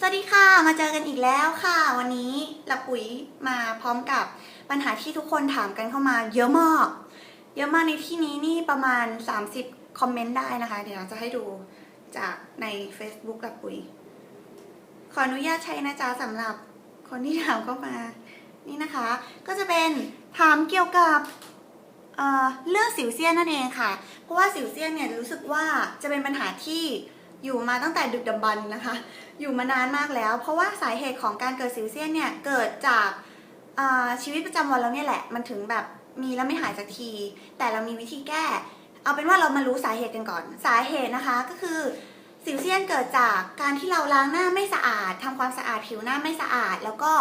สวัสดีค่ะ มาเจอกันอีกแล้วค่ะ วันนี้ละปุ๋ยมาพร้อมกับปัญหาที่ทุกคนถามกันเข้ามาเยอะมาก เยอะมากในที่นี้นี่ประมาณ 30 คอมเมนต์ได้นะคะ เดี๋ยวจะให้ดูจากใน Facebook ละปุ๋ย ขออนุญาตใช้นะจ๊ะสำหรับคนที่ถามเข้ามา นี่นะคะ ก็จะเป็นถามเกี่ยวกับเเรื่องสิวเซียนนั่นเองค่ะ เพราะว่าสิวเซียนเนี่ยรู้สึกว่าจะเป็นปัญหาที่อยู่มาตั้งแต่ดึกดำบรรนะคะ อยู่มานานมากแล้ว เพราะว่าสาเหตุของการเกิดสิวเซียนเนี่ยเกิดจากาชีวิตประจำวันเราเนี่ยแหละ มันถึงแบบมีแล้วไม่หายสักที แต่เรามีวิธีแก้ เอาเป็นว่าเรามารู้สาเหตุกันก่อน สาเหตุนะคะก็คือสิวเซียนเกิดจากการที่เราล้างหน้าไม่สะอาดทำความสะอาดผิวหน้าไม่สะอาด แล้วก็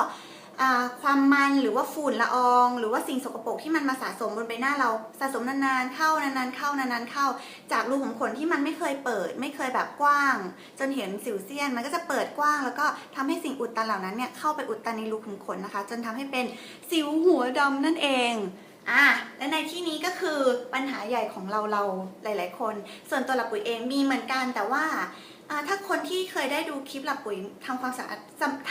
ความมันหรือว่าฝุ่นละออง หรือว่าสิ่งสกปรกที่มันมาสะสมบนใบหน้าเราสะสมนานๆเข้านานๆเข้านานๆเข้า จากรูขุมขนที่มันไม่เคยเปิด ไม่เคยแบบกว้าง จนเห็นสิวเซียนมันก็จะเปิดกว้าง แล้วก็ทำให้สิ่งอุดตันเหล่านั้นเนี่ยเข้าไปอุดตันในรูขุมขนนะคะ จนทำให้เป็นสิวหัวดำนั่นเอง อะและในที่นี้ก็คือปัญหาใหญ่ของเราเราหลาย ๆ คน ส่วนตัวหลับปุ๋ยเองมีเหมือนกันแต่ว่าอ่าถ้าคนที่เคยได้ดูคลิปหลับปุ๋ยทำความสะอาด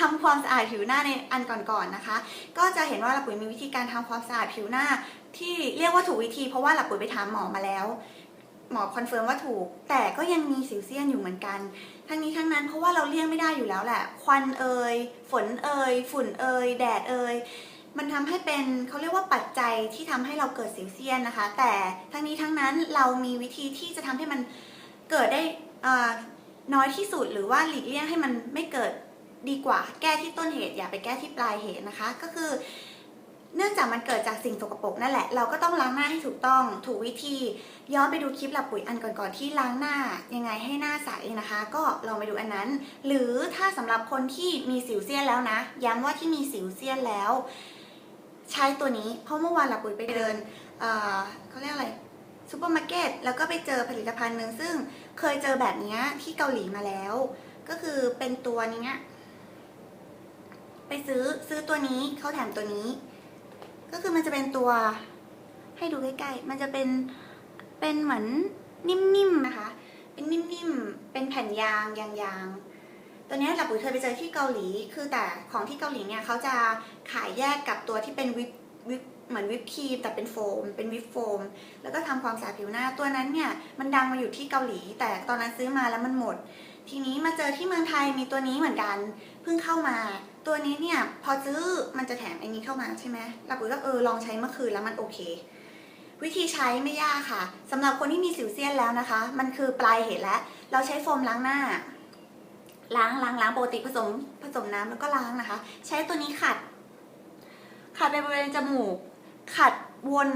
ทำความสะอาดผิวหน้าในอันก่อนๆนะคะ ก็จะเห็นว่าหลับปุ๋ยมีวิธีการทำความสะอาดผิวหน้า ที่เรียกว่าถูกวิธีเพราะว่าหลับปุ๋ยไปถามหมอมาแล้ว หมอคอนเฟิร์มว่าถูก แต่ก็ยังมีสิวเซียนอยู่เหมือนกัน ทั้งนี้ทั้งนั้นเพราะว่าเราเลี่ยงไม่ได้อยู่แล้วแหละ ควันเอ่ยฝนเอ่ยฝุ่นเอ่ยแดดเอ่ย มันทำให้เป็นเขาเรียกว่าปัจจัยที่ทำให้เราเกิดสิวเซียนนะคะ แต่ทั้งนี้ทั้งนั้นเรามีวิธีที่จะทำให้มันเกิดได้น้อยที่สุดหรือว่าหลีกเลี่ยงให้มันไม่เกิดดีกว่า แก้ที่ต้นเหตุอย่าไปแก้ที่ปลายเหตุนะคะ ก็คือเนื่องจากมันเกิดจากสิ่งสกปรกนั่นแหละ เราก็ต้องล้างหน้าให้ถูกต้อง ถูกวิธี ย้อนไปดูคลิปหลับปุ๋ยอันก่อนๆที่ล้างหน้ายังไงให้หน้าใสนะคะ ก็ลองไปดูอันนั้น หรือถ้าสำหรับคนที่มีสิวเซียนแล้วนะ ย้ำว่าที่มีสิวเซียนแล้ว ใช้ตัวนี้ เพราะเมื่อวานหลับปุ๋ยไปเดินเเขาเรียกอะไรซูเปอร์มาร์เก็ตแล้วก็ไปเจอผลิตภัณฑ์หนึ่งซึ่งเคยเจอแบบนี้ที่เกาหลีมาแล้ว ก็คือเป็นตัวนี้ไปซื้อซื้อตัวนี้เขาแถมตัวนี้ ก็คือมันจะเป็นตัวให้ดูใกล้ๆ มันจะเป็นเป็นเหมือนนิ่มๆนะคะ เป็นนิ่มๆ เป็นแผ่นยางยางๆ ตัวนี้หลับปุ๋ยเคยไปเจอที่เกาหลี คือแต่ของที่เกาหลีเนี่ยเขาจะขายแยกกับตัวที่เป็นวิปวิปเหมือนวิปครีมแต่เป็นโฟม เป็นวิปโฟม แล้วก็ทำความสะอาดผิวหน้า ตัวนั้นเนี่ยมันดังมาอยู่ที่เกาหลี แต่ตอนนั้นซื้อมาแล้วมันหมด ทีนี้มาเจอที่เมืองไทยมีตัวนี้เหมือนกัน เพิ่งเข้ามา ตัวนี้เนี่ยพอซื้อมันจะแถมไอ้นี้เข้ามาใช่ไหมเราปุ๋ยก็เออลองใช้เมื่อคืนแล้วมันโอเค วิธีใช้ไม่ยากค่ะสำหรับคนที่มีสิวเซียนแล้วนะคะ มันคือปลายเหตุแล้ว เราใช้โฟมล้างหน้า ล้างล้างล้างปกติผสมผสมน้ำแล้วก็ล้างนะคะ ใช้ตัวนี้ขัด ขัดไปบริเวณจมูก ขัดวน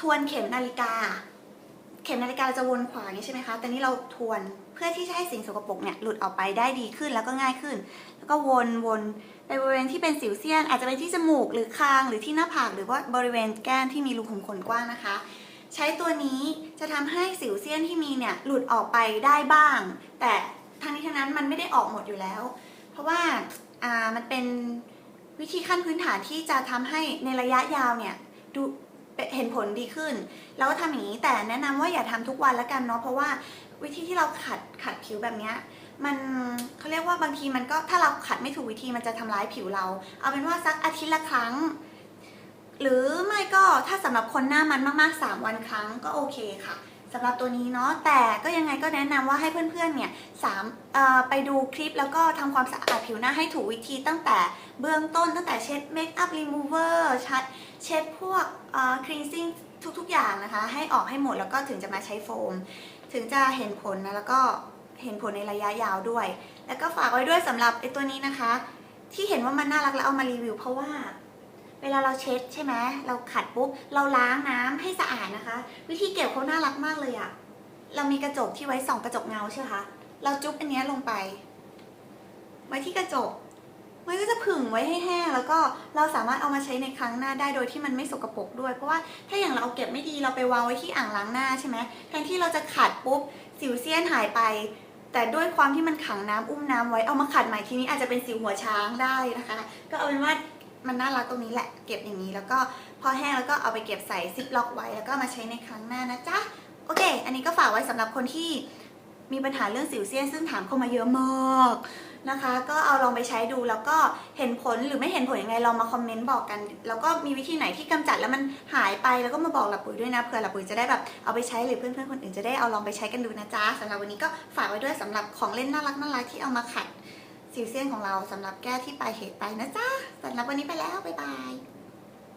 ทวนเข็มนาฬิกา เข็มนาฬิกาเราจะวนขวางนี้ใช่ไหมคะแต่นี่เราทวนเพื่อที่จะให้สิ่งสกปรกเนี่ยหลุดออกไปได้ดีขึ้นแล้วก็ง่ายขึ้น แล้วก็วนวนไปบริเวณที่เป็นสิวเซียน อาจจะเป็นที่จมูกหรือคางหรือที่หน้าผากหรือว่าบริเวณแก้มที่มีรูขุมขนกว้างนะคะ ใช้ตัวนี้จะทำให้สิวเซียนที่มีเนี่ยหลุดออกไปได้บ้าง แต่ ทั้งนี้ทั้งนั้นมันไม่ได้ออกหมดอยู่แล้ว เพราะว่าอ่ามันเป็นวิธีขั้นพื้นฐานที่จะทำให้ในระยะยาวเนี่ยดูเห็นผลดีขึ้น แล้วก็ทำอย่างนี้แต่แนะนำว่าอย่าทำทุกวันละกันเนาะเพราะว่าวิธีที่เราขัดขัดผิวแบบเนี้ยมันเขาเรียกว่าบางทีมันก็ถ้าเราขัดไม่ถูกวิธีมันจะทำร้ายผิวเรา เอาเป็นว่าสักอาทิตย์ละครั้ง หรือไม่ก็ถ้าสำหรับคนหน้ามันมากๆ 3 วันครั้งก็โอเคค่ะ สำหรับตัวนี้เนาะแต่ก็ยังไงก็แนะนำว่าให้เพื่อนๆเนี่ยสามไปดูคลิปแล้วก็ทำความสะอาดผิวหน้าให้ถูกวิธีตั้งแต่เบื้องต้นตั้งแต่เช็ดเมคอัพรีมูเวอร์ชัดเช็ดพวกครีนซิ่งทุกๆอย่างนะคะ ให้ออกให้หมดแล้วก็ถึงจะมาใช้โฟม ถึงจะเห็นผลนะแล้วก็เห็นผลในระยะยาวด้วย แล้วก็ฝากไว้ด้วยสำหรับไอ้ตัวนี้นะคะ ที่เห็นว่ามันน่ารักแล้วเอามารีวิวเพราะว่า เวลาเราเช็ดใช่ไหมเราขัดปุ๊บเราล้างน้ำให้สะอาดนะคะ วิธีเก็บเขาน่ารักมากเลยอะเรามีกระจกที่ไว้ส่องกระจกเงาใช่ไหมคะเราจุ๊บอันนี้ลงไป ไว้ที่กระจกมันก็จะผึ่งไว้ให้แห้งแล้วก็เราสามารถเอามาใช้ในครั้งหน้าได้โดยที่มันไม่สกปรกด้วย เพราะว่าถ้าอย่างเราเอาเก็บไม่ดีเราไปวางไว้ที่อ่างล้างหน้าใช่ไหมแทนที่เราจะขัดปุ๊บสิวเซียนหายไป แต่ด้วยความที่มันขังน้ำอุ้มน้ำไว้เอามาขัดใหม่ทีนี้อาจจะเป็นสิวหัวช้างได้นะคะ ก็เอาเป็นว่า มันน่ารักตรงนี้แหละเก็บอย่างนี้ แล้วก็พอแห้งแล้วก็เอาไปเก็บใส่ซิปล็อกไว้แล้วก็มาใช้ในครั้งหน้านะจ๊ะโอเค อันนี้ก็ฝากไว้สำหรับคนที่มีปัญหาเรื่องสิวเซียนซึ่งถามเข้ามาเยอะมากนะคะ ก็เอาลองไปใช้ดูแล้วก็เห็นผลหรือไม่เห็นผลยังไงลองมาคอมเมนต์บอกกัน แล้วก็มีวิธีไหนที่กำจัดแล้วมันหายไปแล้วก็มาบอกหลับปุ๋ยด้วยนะเผื่อหลับปุ๋ยจะได้แบบเอาไปใช้หรือเพื่อนๆคนอื่นจะได้เอาลองไปใช้กันดูนะจ๊ะสำหรับวันนี้ก็ฝากไว้ด้วยสำหรับของเล่นน่ารักน่ารักที่เอามาขัด สิวเซียนของเราสำหรับแก้ที่ปลายเหตุไปนะจ๊ะสำหรับวันนี้ไปแล้ว บ๊ายบาย